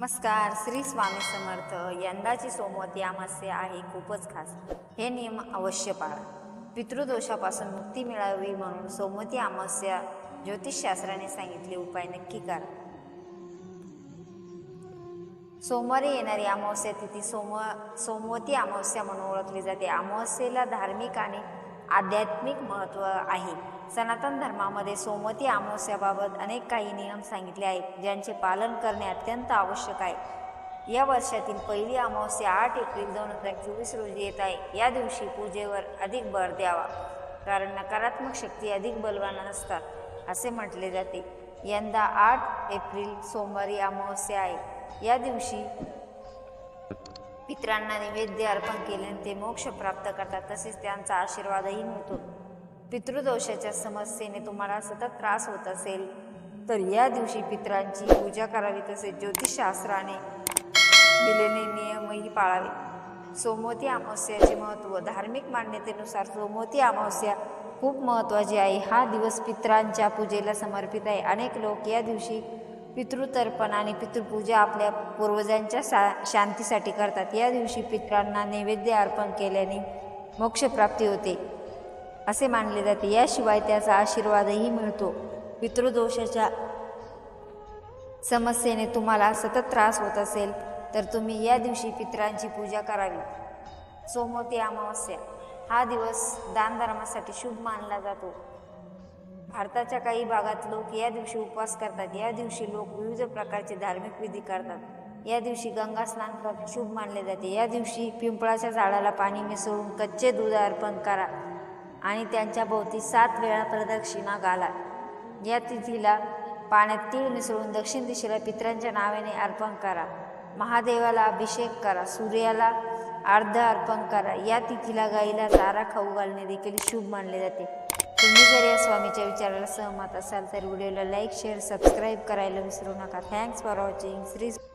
नमस्कार श्री स्वामी समर्थ. यंदाची सोमवती अमावस्या आहे खूपच खास. हे नियम अवश्य पाळा. पितृदोषापासून मुक्ती मिळावी म्हणून सोमवती अमावस्या ज्योतिषशास्त्राने सांगितले उपाय नक्की करा. सोमवारी येणारी अमावस्या तिथी सोम सोमवती अमावस्या म्हणून ओळखली जाते. अमावस्येला धार्मिक आणि आध्यात्मिक महत्त्व आहे. सनातन धर्मामध्ये सोमती अमावस्याबाबत अनेक काही नियम सांगितले आहेत ज्यांचे पालन करणे अत्यंत आवश्यक आहे. या वर्षातील पहिली अमावस्या आठ एप्रिल दोन हजार चोवीस रोजी येत आहे. या दिवशी पूजेवर अधिक भर द्यावा. कारण नकारात्मक शक्ती अधिक बलवान असतात असे म्हटले जाते. यंदा आठ एप्रिल सोमवारी अमावस्या आहे. या दिवशी पित्रांना नैवेद्य अर्पण केल्याने ते मोक्ष प्राप्त करतात तसेच त्यांचा आशीर्वादही मिळतो. पितृदोषाच्या समस्येने तुम्हाला सतत त्रास होत असेल तर या दिवशी पित्रांची पूजा करावी तसेच ज्योतिषशास्त्राने दिलेले नियमही पाळावे. सोमवती अमावस्याचे महत्त्व धार्मिक मान्यतेनुसार सोमवती अमावस्या खूप महत्त्वाची आहे. हा दिवस पित्रांच्या पूजेला समर्पित आहे. अनेक लोक या दिवशी पितृतर्पण आणि पितृपूजा आपल्या पूर्वजांच्या शा शांतीसाठी करतात. या दिवशी पित्रांना नैवेद्य अर्पण केल्याने मोक्षप्राप्ती होते. असे मानले जाते. याशिवाय त्याचा आशीर्वादही मिळतो. पितृदोषाच्या समस्येने तुम्हाला सतत त्रास होत असेल तर तुम्ही या दिवशी पित्रांची पूजा करावी. सोमवती अमावस्या. हा दिवस दानधर्मासाठी शुभ मानला जातो. भारताच्या काही भागात लोक या दिवशी उपवास करतात. या दिवशी लोक विविध प्रकारचे धार्मिक विधी करतात. या दिवशी गंगा स्नान करणे शुभ मानले जाते. या दिवशी पिंपळाच्या झाडाला पाणी मिसळून कच्चे दूध अर्पण करा आणि त्यांच्या भोवती सात वेळा प्रदक्षिणा घाला. या तिथीला पाण्यात तीळ मिसळून दक्षिण दिशेला पित्रांच्या नावाने अर्पण करा. महादेवाला अभिषेक करा. सूर्याला अर्ध अर्पण करा. या तिथीला गाईला चारा खाऊ घालणे देखील शुभ मानले जाते. तुम्ही जर या स्वामीच्या विचाराला सहमत असाल तर व्हिडिओला लाईक शेअर सबस्क्राईब करायला विसरू नका. Thanks for watching Shri